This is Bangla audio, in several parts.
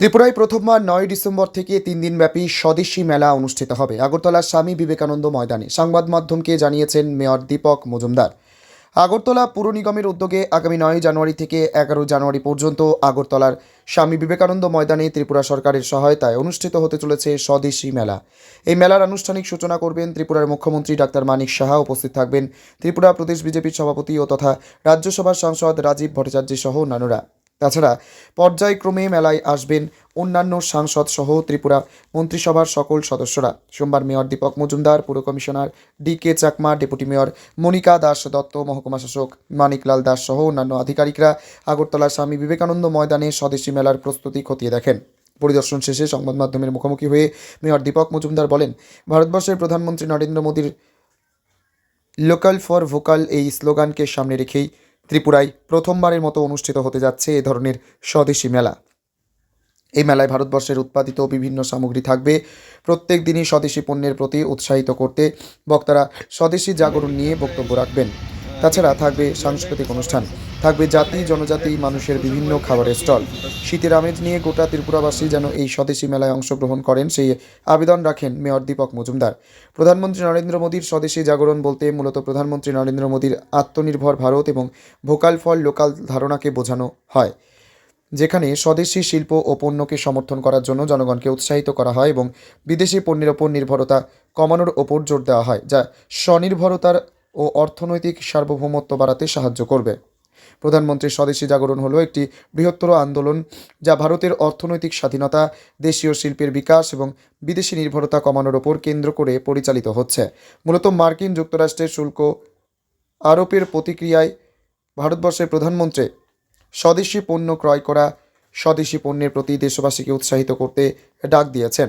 ত্রিপুরায় প্রথমবার নয় ডিসেম্বর থেকে তিন দিনব্যাপী স্বদেশী মেলা অনুষ্ঠিত হবে। আগরতলার স্বামী বিবেকানন্দ ময়দানে সংবাদ মাধ্যমকে জানিয়েছেন মেয়র দীপক মজুমদার। আগরতলা পুর নিগমের উদ্যোগে আগামী নয় জানুয়ারি থেকে এগারো জানুয়ারি পর্যন্ত আগরতলার স্বামী বিবেকানন্দ ময়দানে ত্রিপুরা সরকারের সহায়তায় অনুষ্ঠিত হতে চলেছে স্বদেশী মেলা। এই মেলার আনুষ্ঠানিক সূচনা করবেন ত্রিপুরার মুখ্যমন্ত্রী ডাক্তার মানিক সাহা। উপস্থিত থাকবেন ত্রিপুরা প্রদেশ বিজেপির সভাপতি ও তথা রাজ্যসভার সাংসদ রাজীব ভট্টাচার্য সহ অন্যান্যরা। তাছাড়া পর্যায়ক্রমে মেলায় আসবেন অন্যান্য সাংসদ সহ ত্রিপুরা মন্ত্রিসভার সকল সদস্যরা। সোমবার মেয়র দীপক মজুমদার, পুর commissioner D K Chakma, deputy mayor Monika Das Dutta, মহকুমা শাসক মানিকলাল দাস সহ অন্যান্য আধিকারিকরা আগরতলার স্বামী বিবেকানন্দ ময়দানে স্বদেশী মেলার প্রস্তুতি খতিয়ে দেখেন। পরিদর্শন শেষে সংবাদ মাধ্যমের মুখোমুখি হয়ে মেয়র দীপক মজুমদার বলেন, ভারতবর্ষের প্রধানমন্ত্রী নরেন্দ্র মোদীর লোকাল ফর ভোকাল এই স্লোগানকে সামনে রেখেই ত্রিপুরায় প্রথমবারের মতো অনুষ্ঠিত হতে যাচ্ছে এ ধরনের স্বদেশি মেলা। এই মেলায় ভারতবর্ষের উৎপাদিত বিভিন্ন সামগ্রী থাকবে। প্রত্যেক দিনই স্বদেশি পণ্যের প্রতি উৎসাহিত করতে বক্তারা স্বদেশি জাগরণ নিয়ে বক্তব্য রাখবেন। তাছাড়া থাকবে সাংস্কৃতিক অনুষ্ঠান, থাকবে জাতি, জনজাতি, মানুষের বিভিন্ন খাবারের স্টল। শীতের আমেজ নিয়ে গোটা ত্রিপুরাবাসী যেন এই স্বদেশী মেলায় অংশগ্রহণ করেন, সেই আবেদন রাখেন মেয়র দীপক মজুমদার। প্রধানমন্ত্রী নরেন্দ্র মোদীর স্বদেশী জাগরণ বলতে মূলত প্রধানমন্ত্রী নরেন্দ্র মোদীর আত্মনির্ভর ভারত এবং ভোকাল ফল লোকাল ধারণাকে বোঝানো হয়, যেখানে স্বদেশি শিল্প ও পণ্যকে সমর্থন করার জন্য জনগণকে উৎসাহিত করা হয় এবং বিদেশি পণ্যের ওপর নির্ভরতা কমানোর ওপর জোর দেওয়া হয়, যা স্বনির্ভরতার ও অর্থনৈতিক সার্বভৌমত্ব বাড়াতে সাহায্য করবে। প্রধানমন্ত্রীর স্বদেশী জাগরণ হলো একটি বৃহত্তর আন্দোলন যা ভারতের অর্থনৈতিক স্বাধীনতা, দেশীয় শিল্পের বিকাশ এবং বিদেশি নির্ভরতা কমানোর ওপর কেন্দ্র করে পরিচালিত হচ্ছে। মূলত মার্কিন যুক্তরাষ্ট্রের শুল্ক আরোপের প্রতিক্রিয়ায় ভারতবর্ষের প্রধানমন্ত্রী স্বদেশি পণ্য ক্রয় করা স্বদেশি পণ্যের প্রতি দেশবাসীকে উৎসাহিত করতে ডাক দিয়েছেন।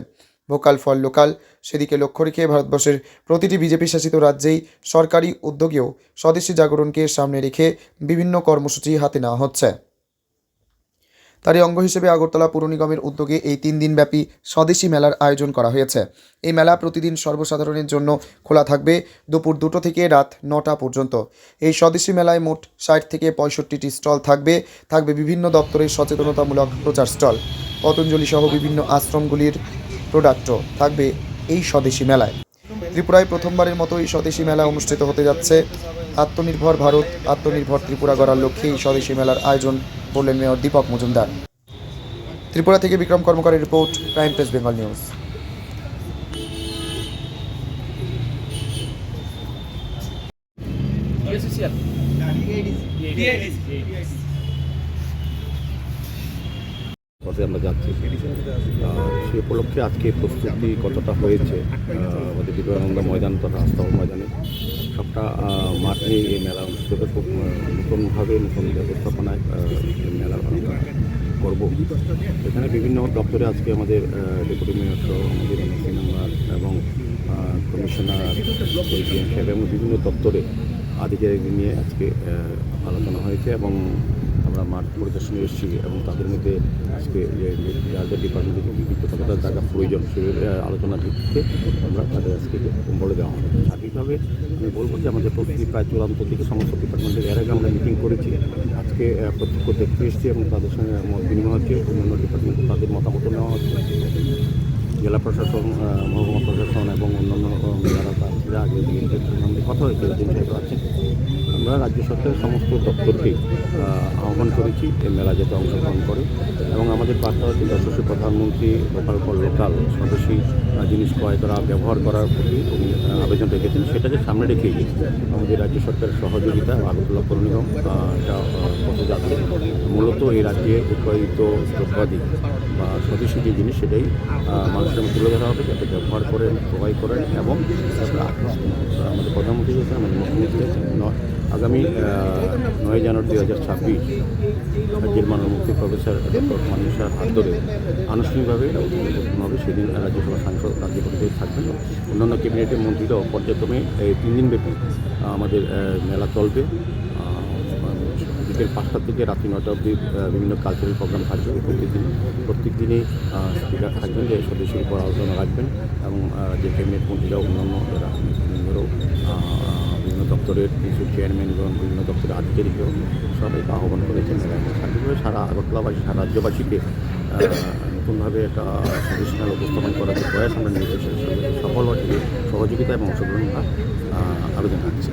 Vocal for local. সেদিকে লক্ষ্য রেখে ভারতবর্ষের প্রতিটি বিজেপি শাসিত রাজ্যেই সরকারি উদ্যোগেও স্বদেশি জাগরণকে সামনে রেখে বিভিন্ন কর্মসূচি হাতে নেওয়া হচ্ছে। তারই অঙ্গ হিসেবে আগরতলা পুর নিগমের উদ্যোগে এই তিন দিনব্যাপী স্বদেশি মেলার আয়োজন করা হয়েছে। এই মেলা প্রতিদিন সর্বসাধারণের জন্য খোলা থাকবে দুপুর দুটো থেকে রাত নটা পর্যন্ত। এই স্বদেশি মেলায় মোট ষাট থেকে পঁয়ষট্টিটি স্টল থাকবে। থাকবে বিভিন্ন দপ্তরের সচেতনতামূলক প্রচার স্টল। পতঞ্জলি সহ বিভিন্ন আশ্রমগুলির প্রোডাক্টও থাকবে এই স্বদেশি মেলায়। ত্রিপুরায় প্রথমবারের মতো এই স্বদেশি মেলা অনুষ্ঠিত হতে যাচ্ছে। আত্মনির্ভর ভারত আত্মনির্ভর ত্রিপুরা গড়ার লক্ষ্যে এই স্বদেশি মেলার আয়োজন বললেন মেয়র দীপক মজুমদার। ত্রিপুরা থেকে Bikram কর্মকারের report crime press Bengal news. পথে আমরা যাচ্ছি সে উপলক্ষে আজকে প্রস্তুতি কতটা হয়েছে আমাদের বিবেকানন্দ ময়দান তথা আস্তাব ময়দানে সবটা মাঠ এই মেলা অনুষ্ঠিত। খুব নতুনভাবে, নতুন ব্যবস্থাপনায় মেলা করব এখানে বিভিন্ন দপ্তরে আজকে আমাদের ডেপুটি মেয়র সহ আমাদের এমএসি মেম্বার এবং কমিশনার এবং বিভিন্ন দপ্তরে আধিকারিক নিয়ে আজকে আলোচনা হয়েছে এবং আমরা মাঠ পরিদর্শনে এসেছি এবং তাদের মধ্যে আজকে যে যে যাদের ডিপার্টমেন্টে বিভিন্ন কতটা জায়গা প্রয়োজন সে আলোচনার ভিত্তিতে আমরা তাদের আজকে বলে দেওয়া হবে। সার্বিকভাবে আমি বলব যে আমাদের প্রস্তুতি প্রায় চূড়ান্ত থেকে সমস্ত ডিপার্টমেন্টের এর আগে আমরা মিটিং করেছি। আজকে প্রত্যক্ষ দেখতে এসেছি এবং তাদের সঙ্গে মত বিনিময় হচ্ছে, অন্যান্য ডিপার্টমেন্টে তাদের মতামত নেওয়া হচ্ছে। জেলা প্রশাসন মহকুমা প্রশাসন এবং অন্যান্য যারা প্রার্থীরা আগে কথা হয়েছে আছেন আমরা রাজ্য সরকারের সমস্ত দপ্তরকে আহ্বান করেছি এই মেলা যাতে অংশগ্রহণ করে এবং আমাদের হচ্ছে যশস্বী প্রধানমন্ত্রী লোকাল ফর লোকাল স্বদেশী জিনিস ক্রয় করা ব্যবহার করার প্রতি উনি আবেদন রেখেছেন সেটাকে সামনে রেখেই আমাদের রাজ্য সরকারের সহযোগিতা আগরতলা নিগম এটা আহ, পথে যাচ্ছে মূলত এই রাজ্যে উৎপাদিত দ্রব্যাদি বা স্বদেশী যে জিনিস সেটাই মানুষের তুলে ধরা হবে যাতে ব্যবহার করেন ক্রয় করেন এবং আমাদের প্রধানমন্ত্রী আমাদের মুখ্যমন্ত্রী আগামী নয় জানুয়ারি দুই হাজার ছাব্বিশ রাজ্যের মাননীয় প্রফেসর ডক্টর মানিক হাত ধরে আনুষ্ঠানিকভাবে হবে। সেদিন রাজ্যসভা সাংসদ, রাজ্য পরিষদে থাকবেন। অন্যান্য ক্যাবিনেটের মন্ত্রীরাও পর্যায়ক্রমে এই তিন দিনব্যাপী আমাদের মেলা চলবে। বিকেল পাঁচটা থেকে রাত্রি নটা অবধি বিভিন্ন কালচারাল প্রোগ্রাম থাকবে। প্রত্যেক দিন, প্রত্যেক দিনে স্পিকার থাকবেন, যে সদস্যের উপর আলোচনা রাখবেন এবং যে ক্যাবিনেট মন্ত্রীরা অন্যান্য যারা দপ্তরের কিছু চেয়ারম্যান এবং বিভিন্ন দপ্তরের আধিকারিকও সবাইকে আহ্বান করেছেন সার্বিকভাবে সারা আগরতলাবাসী, সারা রাজ্যবাসীকে নতুনভাবে একটা ট্রেডিশনাল উপস্থাপন করার যে প্রয়াস আমরা নিয়েছি সফল সহযোগিতা এবং অংশগ্রহণ আবেদন রাখছি